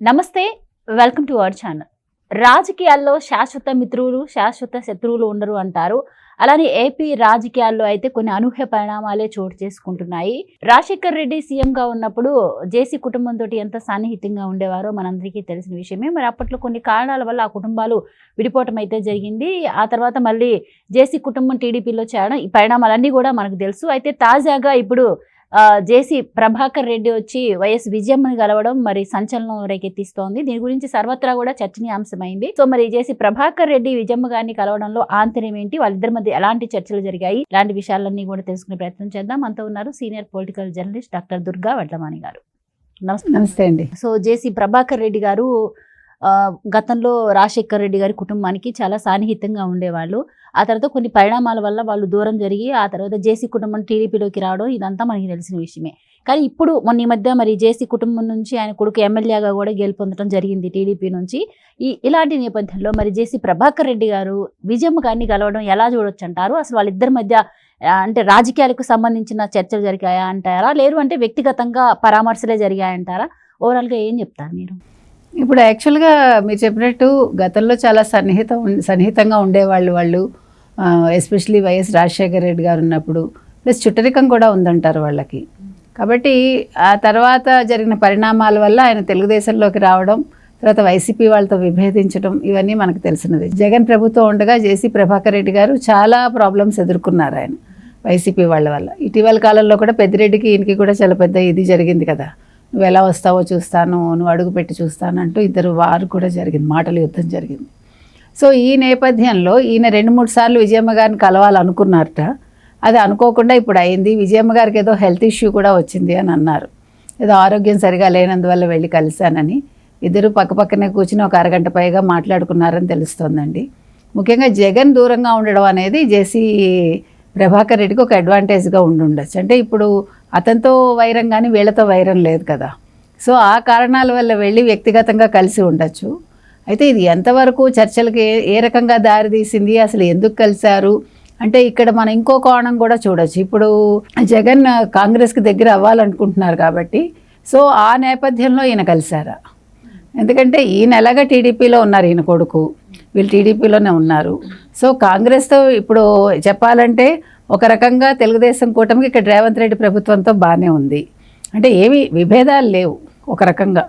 నమస్తే welcome to our channel. రాజకీయాల్లో శాశ్వత మిత్రులు శాశ్వత శత్రువులు ఉండరు అంటారు. అలానే ఏపీ రాజకీయాల్లో అయితే కొన్ని అనూహ్య పరిణామాలే చోటు చేసుకుంటున్నాయి. రాజశేఖర్ రెడ్డి సీఎంగా ఉన్నప్పుడు జేసీ కుటుంబంతో ఎంత సన్నిహితంగా ఉండేవారో మనందరికీ తెలిసిన విషయమే. మరి అప్పట్లో కొన్ని కారణాల వల్ల ఆ కుటుంబాలు విడిపోవటం అయితే జరిగింది. ఆ తర్వాత మళ్ళీ జేసీ కుటుంబం టీడీపీలో చేరడం ఈ పరిణామాలన్నీ కూడా మనకు తెలుసు. అయితే తాజాగా ఇప్పుడు జేసీ ప్రభాకర్ రెడ్డి వచ్చి వైఎస్ విజయమ్మని కలవడం మరి సంచలనం రేకెత్తిస్తోంది. దీని గురించి సర్వత్రా కూడా చర్చనీయాంశమైంది. సో మరి జేసీ ప్రభాకర్ రెడ్డి విజయమ్మ గారిని కలవడంలో ఆంతర్యం ఏంటి? వాళ్ళిద్దరి మధ్య ఎలాంటి చర్చలు జరిగాయి? ఇలాంటి విషయాలన్నీ కూడా తెలుసుకునే ప్రయత్నం చేద్దాం. అంతా ఉన్నారు senior political journalist doctor Durga Vadlamani గారు. నమస్తే. నమస్తే అండి. సో జేసీ ప్రభాకర్ రెడ్డి గారు గతంలో రాజశేఖర్ రెడ్డి గారి కుటుంబానికి చాలా సాన్నిహితంగా ఉండేవాళ్ళు. ఆ తర్వాత కొన్ని పరిణామాల వల్ల వాళ్ళు దూరం జరిగి ఆ తర్వాత జేసీ కుటుంబం టీడీపీలోకి రావడం ఇదంతా మనకి తెలిసిన విషయమే. కానీ ఇప్పుడు మొన్న ఈ మధ్య మరి జేసీ కుటుంబం నుంచి ఆయన కొడుకు ఎమ్మెల్యేగా కూడా గెలుపొందడం జరిగింది టీడీపీ నుంచి. ఈ ఇలాంటి నేపథ్యంలో మరి జేసీ ప్రభాకర్ రెడ్డి గారు విజయమ్మ గారిని కలవడం ఎలా చూడొచ్చు అంటారు అసలు వాళ్ళిద్దరి మధ్య అంటే రాజకీయాలకు సంబంధించిన చర్చలు జరిగాయా అంటారా లేరు అంటే వ్యక్తిగతంగా పరామర్శలే జరిగాయంటారా? ఓవరాల్గా ఏం చెప్తారు మీరు? ఇప్పుడు యాక్చువల్గా మీరు చెప్పినట్టు గతంలో చాలా సన్నిహితం ఉం- సన్నిహితంగా ఉండేవాళ్ళు వాళ్ళు ఎస్పెషలీ వైఎస్ రాజశేఖర రెడ్డి గారు ఉన్నప్పుడు ప్లస్ చుట్టరికం కూడా ఉందంటారు వాళ్ళకి. కాబట్టి ఆ తర్వాత జరిగిన పరిణామాల వల్ల ఆయన తెలుగుదేశంలోకి రావడం తర్వాత వైసీపీ వాళ్ళతో విభేదించడం ఇవన్నీ మనకు తెలిసినది జగన్ ప్రభుత్వం ఉండగా జేసీ ప్రభాకర్ రెడ్డి గారు చాలా ప్రాబ్లమ్స్ ఎదుర్కొన్నారు ఆయన వైసీపీ వాళ్ళ వల్ల. ఇటీవల కాలంలో కూడా పెద్దిరెడ్డికి ఈయనకి కూడా చాలా పెద్ద ఇది జరిగింది కదా. నువ్వు ఎలా వస్తావో చూస్తాను నువ్వు అడుగు పెట్టి చూస్తాను అంటూ ఇద్దరు వారు కూడా జరిగింది మాటల యుద్ధం జరిగింది. సో ఈ నేపథ్యంలో ఈయన రెండు మూడు సార్లు విజయమ్మ గారిని కలవాలనుకున్నారట. అది అనుకోకుండా ఇప్పుడు అయింది. విజయమ్మ గారికి ఏదో హెల్త్ ఇష్యూ కూడా వచ్చింది అని అన్నారు. ఏదో ఆరోగ్యం సరిగా లేనందువల్ల వెళ్ళి కలిశానని ఇద్దరు పక్కపక్కనే కూర్చుని ఒక అరగంట పైగా మాట్లాడుకున్నారని తెలుస్తోందండి. ముఖ్యంగా జగన్ దూరంగా ఉండడం అనేది జేసీ ప్రభాకర్ రెడ్డికి ఒక అడ్వాంటేజ్గా ఉండుండొచ్చు. అంటే ఇప్పుడు అతనితో వైరం కానీ వీళ్ళతో వైరం లేదు కదా. సో ఆ కారణాల వల్ల వెళ్ళి వ్యక్తిగతంగా కలిసి ఉండొచ్చు. అయితే ఇది ఎంతవరకు చర్చలకు ఏ- ఏ రకంగా దారితీసింది అసలు ఎందుకు కలిశారు? అంటే ఇక్కడ మనం ఇంకో కోణం కూడా చూడొచ్చు. ఇప్పుడు జగన్ కాంగ్రెస్కి దగ్గర అవ్వాలనుకుంటున్నారు కాబట్టి సో ఆ నేపథ్యంలో ఈయన కలిశారా? ఎందుకంటే ఈయన ఎలాగా టీడీపీలో ఉన్నారు ఈయన కొడుకు. వీళ్ళు టీడీపీలోనే ఉన్నారు. సో కాంగ్రెస్తో ఇప్పుడు చెప్పాలంటే ఒక రకంగా తెలుగుదేశం కూటమికి ఇక్కడ రేవంత్ రెడ్డి ప్రభుత్వంతో బాగానే ఉంది. అంటే ఏవి విభేదాలు లేవు ఒక రకంగా.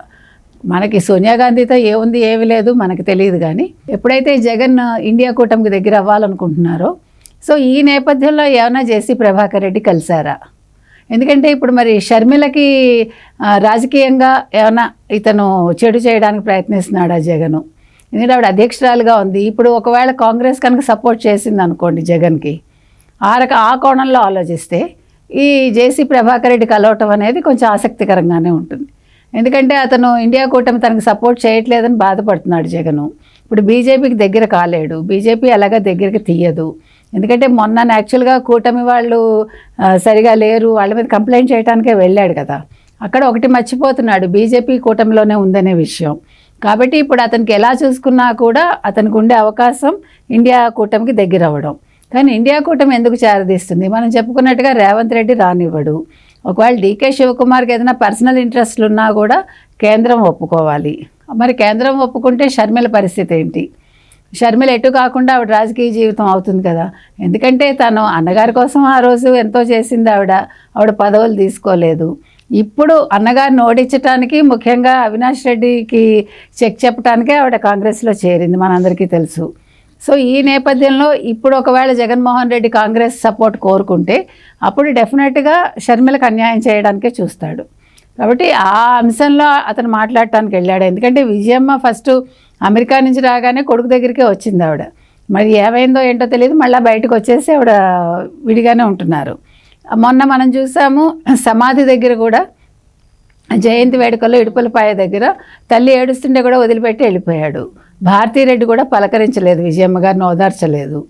మనకి సోనియా గాంధీతో ఏముంది ఏమి లేదు మనకి తెలియదు కానీ. ఎప్పుడైతే జగన్ ఇండియా కూటమికి దగ్గర అవ్వాలనుకుంటున్నారో సో ఈ నేపథ్యంలో ఏమైనా చేసి ప్రభాకర్ రెడ్డి కలిశారా? ఎందుకంటే ఇప్పుడు మరి షర్మిలకి రాజకీయంగా ఏమైనా ఇతను చెడు చేయడానికి ప్రయత్నిస్తున్నాడా జగను? ఎందుకంటే ఆవిడ అధ్యక్షురాలుగా ఉంది. ఇప్పుడు ఒకవేళ కాంగ్రెస్ కనుక సపోర్ట్ చేసింది అనుకోండి జగన్కి ఆ రక ఆ కోణంలో ఆలోచిస్తే ఈ జేసీ ప్రభాకర్ రెడ్డి కలవటం అనేది కొంచెం ఆసక్తికరంగానే ఉంటుంది. ఎందుకంటే అతను ఇండియా కూటమి తనకు సపోర్ట్ చేయట్లేదని బాధపడుతున్నాడు జగను. ఇప్పుడు బీజేపీకి దగ్గర కాలేడు. బీజేపీ అలాగా దగ్గరికి తీయదు. ఎందుకంటే మొన్న యాక్చువల్గా కూటమి వాళ్ళు సరిగా లేరు. వాళ్ళ మీద కంప్లైంట్ చేయడానికే వెళ్ళాడు కదా. అక్కడ ఒకటి మర్చిపోతున్నాడు. బీజేపీ కూటమిలోనే ఉందనే విషయం. కాబట్టి ఇప్పుడు అతనికి ఎలా చూసుకున్నా కూడా అతనికి ఉండే అవకాశం ఇండియా కూటమికి దగ్గర అవ్వడం కానీ ఇండియా కూటమి ఎందుకు చేరదీస్తుంది? మనం చెప్పుకున్నట్టుగా రేవంత్ రెడ్డి రానివ్వడు. ఒకవేళ డీకే శివకుమార్కి ఏదైనా పర్సనల్ ఇంట్రెస్ట్లు ఉన్నా కూడా కేంద్రం ఒప్పుకోవాలి. మరి కేంద్రం ఒప్పుకుంటే షర్మిల పరిస్థితి ఏంటి? షర్మిల ఎటు కాకుండా ఆవిడ రాజకీయ జీవితం అవుతుంది కదా. ఎందుకంటే తను అన్నగారి కోసం ఆ రోజు ఎంతో చేసింది ఆవిడ. ఆవిడ పదవులు తీసుకోలేదు. ఇప్పుడు అన్నగారిని ఓడించడానికి ముఖ్యంగా అవినాష్ రెడ్డికి చెక్ చెప్పడానికే ఆవిడ కాంగ్రెస్లో చేరింది మనందరికీ తెలుసు. సో ఈ నేపథ్యంలో ఇప్పుడు ఒకవేళ జగన్మోహన్ రెడ్డి కాంగ్రెస్ సపోర్ట్ కోరుకుంటే అప్పుడు డెఫినెట్గా షర్మిలకు అన్యాయం చేయడానికే చూస్తాడు. కాబట్టి ఆ అంశంలో అతను మాట్లాడటానికి వెళ్ళాడు. ఎందుకంటే విజయమ్మ ఫస్ట్ అమెరికా నుంచి రాగానే కొడుకు దగ్గరికే వచ్చింది ఆవిడ. మరి ఏమైందో ఏంటో తెలియదు. మళ్ళీ బయటకు వచ్చేసి ఆవిడ విడిగానే ఉంటున్నారు. మొన్న మనం చూసాము సమాధి దగ్గర కూడా జయంతి వేడుకల్లో ఇడుపులపాయ దగ్గర తల్లి ఏడుస్తుంటే కూడా వదిలిపెట్టి వెళ్ళిపోయాడు. భారతీరెడ్డి కూడా పలకరించలేదు విజయమ్మ గారిని ఓదార్చలేదు.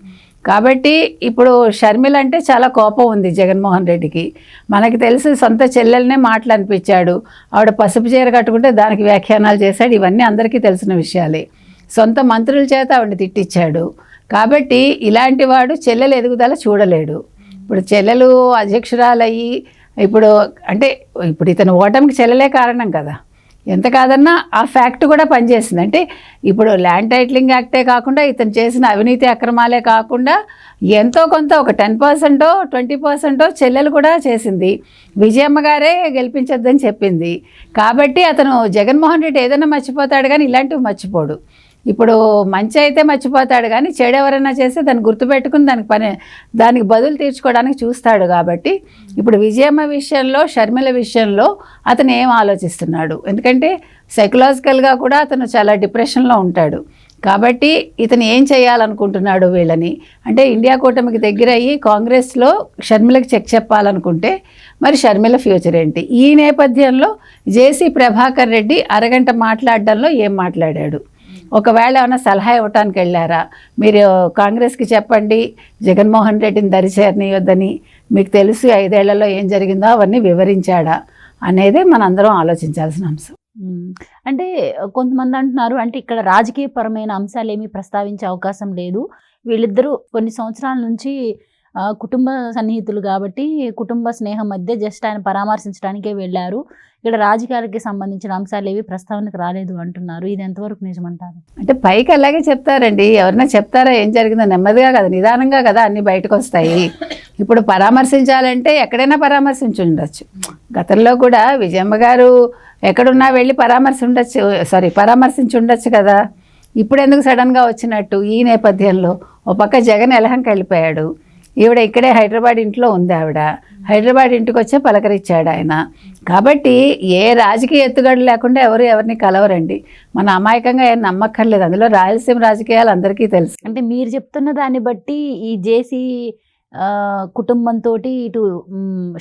కాబట్టి ఇప్పుడు షర్మిల అంటే చాలా కోపం ఉంది జగన్మోహన్ రెడ్డికి. మనకి తెలిసి సొంత చెల్లెలనే మాటలు అనిపించాడు ఆవిడ పసుపు చీర కట్టుకుంటే దానికి వ్యాఖ్యానాలు చేశాడు. ఇవన్నీ అందరికీ తెలిసిన విషయాలే. సొంత మంత్రుల చేత ఆవిడని తిట్టించాడు. కాబట్టి ఇలాంటి వాడు చెల్లెలు ఎదుగుదల చూడలేడు. ఇప్పుడు చెల్లెలు అధ్యక్షురాలయ్యి ఇప్పుడు అంటే ఇప్పుడు ఇతను ఓటమికి చెల్లెలే కారణం కదా. ఎంత కాదన్నా ఆ ఫ్యాక్ట్ కూడా పనిచేసింది. అంటే ఇప్పుడు ల్యాండ్ టైటిలింగ్ యాక్టే కాకుండా ఇతను చేసిన అవినీతి అక్రమాలే కాకుండా ఎంతో కొంత ఒక టెన్ పర్సెంటో ట్వంటీ పర్సెంటో చెల్లెలు కూడా చేసింది. విజయమ్మ గారే గెలిపించొద్దని చెప్పింది. కాబట్టి అతను జగన్మోహన్ రెడ్డి ఏదైనా మర్చిపోతాడు కానీ ఇలాంటివి మర్చిపోడు. ఇప్పుడు మంచి అయితే మర్చిపోతాడు కానీ చెడు ఎవరైనా చేస్తే దాన్ని గుర్తుపెట్టుకుని దానికి పని దానికి బదులు తీర్చుకోవడానికి చూస్తాడు కాబట్టి ఇప్పుడు విజయమ్మ విషయంలో షర్మిల విషయంలో అతను ఏం ఆలోచిస్తున్నాడు? ఎందుకంటే సైకలాజికల్గా కూడా అతను చాలా డిప్రెషన్లో ఉంటాడు. కాబట్టి ఇతను ఏం చేయాలనుకుంటున్నాడు వీళ్ళని? అంటే ఇండియా కూటమికి దగ్గర అయ్యి కాంగ్రెస్లో షర్మిలకి చెక్ చెప్పాలనుకుంటే మరి షర్మిల ఫ్యూచర్ ఏంటి? ఈ నేపథ్యంలో జేసీ ప్రభాకర్ రెడ్డి అరగంట మాట్లాడడంలో ఏం మాట్లాడాడు? ఒకవేళ ఏమైనా సలహా ఇవ్వటానికి వెళ్ళారా? మీరు కాంగ్రెస్కి చెప్పండి జగన్మోహన్ రెడ్డిని దరిచేరనియొద్దని మీకు తెలుసు ఐదేళ్ళలో ఏం జరిగిందో అవన్నీ వివరించాడా అనేదే మనందరం ఆలోచించాల్సిన అంశం. అంటే కొంతమంది అంటున్నారు అంటే ఇక్కడ రాజకీయపరమైన అంశాలు ఏమీ ప్రస్తావించే అవకాశం లేదు. వీళ్ళిద్దరూ కొన్ని సంవత్సరాల నుంచి కుటుంబ సన్నిహితులు కాబట్టి కుటుంబ స్నేహం మధ్య జస్ట్ ఆయన పరామర్శించడానికే వెళ్ళారు. ఇక్కడ రాజకీయాలకి సంబంధించిన అంశాలు ఏవి ప్రస్తావనకు రాలేదు అంటున్నారు. ఇది ఎంతవరకు నిజమంటారు? అంటే పైకి అలాగే చెప్తారండి. ఎవరైనా చెప్తారా ఏం జరిగిందో? నెమ్మదిగా కదా నిదానంగా కదా అన్ని బయటకు వస్తాయి. ఇప్పుడు పరామర్శించాలంటే ఎక్కడైనా పరామర్శించి ఉండొచ్చు. గతంలో కూడా విజయమ్మ గారు ఎక్కడున్నా వెళ్ళి పరామర్శ ఉండొచ్చు. సారీ పరామర్శించి ఉండొచ్చు కదా. ఇప్పుడు ఎందుకు సడన్గా వచ్చినట్టు ఈ నేపథ్యంలో ఒక పక్క జగన్ ఎలహంకి వెళ్ళిపోయాడు. ఈవిడ ఇక్కడే హైదరాబాద్ ఇంట్లో ఉంది ఆవిడ. హైదరాబాద్ ఇంటికి వచ్చే పలకరించాడు ఆయన. కాబట్టి ఏ రాజకీయ ఎత్తుగడలు లేకుండా ఎవరు ఎవరిని కలవరండి. మన అమాయకంగా ఏం నమ్మక్కర్లేదు. అందులో రాయలసీమ రాజకీయాలు అందరికీ తెలుసు. అంటే మీరు చెప్తున్న దాన్ని బట్టి ఈ జేసీ కుటుంబంతో ఇటు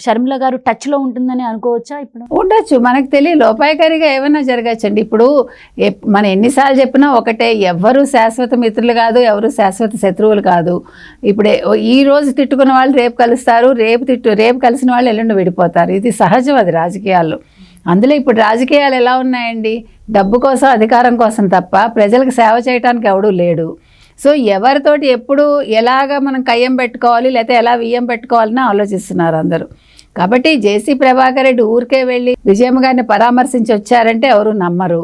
షర్మిల గారు టచ్లో ఉంటుందని అనుకోవచ్చా ఇప్పుడు? ఉండొచ్చు. మనకు తెలియ లోపాయకారిగా ఏమైనా జరగచ్చండి. ఇప్పుడు ఎప్- మనం ఎన్నిసార్లు చెప్పినా ఒకటే. ఎవ్వరు శాశ్వత మిత్రులు కాదు ఎవరు శాశ్వత శత్రువులు కాదు. ఇప్పుడే ఈ రోజు తిట్టుకున్న వాళ్ళు రేపు కలుస్తారు. రేపు తిట్టు రేపు కలిసిన వాళ్ళు ఎల్లుండి విడిపోతారు. ఇది సహజం అది రాజకీయాల్లో. అందులో ఇప్పుడు రాజకీయాలు ఎలా ఉన్నాయండి? డబ్బు కోసం అధికారం కోసం తప్ప ప్రజలకు సేవ చేయడానికి ఎవడూ లేడు. సో ఎవరితోటి ఎప్పుడు ఎలాగ మనం కయ్యం పెట్టుకోవాలి లేకపోతే ఎలా వియ్యం పెట్టుకోవాలని ఆలోచిస్తున్నారు అందరూ. కాబట్టి జేసీ ప్రభాకర్ రెడ్డి ఊరికే వెళ్ళి విజయమ్మ గారిని పరామర్శించి వచ్చారంటే ఎవరు నమ్మరు.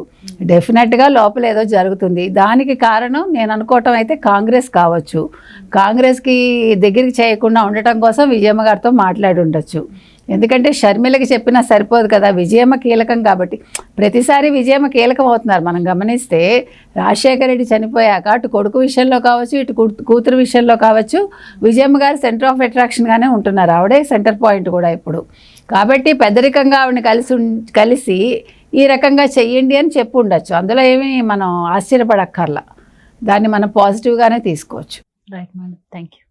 డెఫినెట్గా లోపల ఏదో జరుగుతుంది. దానికి కారణం నేను అనుకోవటం అయితే కాంగ్రెస్ కావచ్చు. కాంగ్రెస్కి దగ్గరికి చేయకుండా ఉండటం కోసం విజయమ్మ గారితో మాట్లాడి ఉండొచ్చు ఎందుకంటే షర్మిలకి చెప్పినా సరిపోదు కదా విజయమ్మ కీలకం కాబట్టి. ప్రతిసారి విజయమ్మ కీలకం అవుతున్నారు. మనం గమనిస్తే రాజశేఖర రెడ్డి చనిపోయాక అటు కొడుకు విషయంలో కావచ్చు ఇటు కూతురు విషయంలో కావచ్చు విజయమ్మ గారు సెంటర్ ఆఫ్ అట్రాక్షన్గానే ఉంటున్నారు. ఆవిడే సెంటర్ పాయింట్ కూడా ఇప్పుడు. కాబట్టి పెద్దరికంగా ఆవిడని కలిసి కలిసి ఈ రకంగా చెయ్యండి అని చెప్పు ఉండొచ్చు. అందులో ఏమీ మనం ఆశ్చర్యపడక్కర్లా. దాన్ని మనం పాజిటివ్గానే తీసుకోవచ్చు. Right madam thank you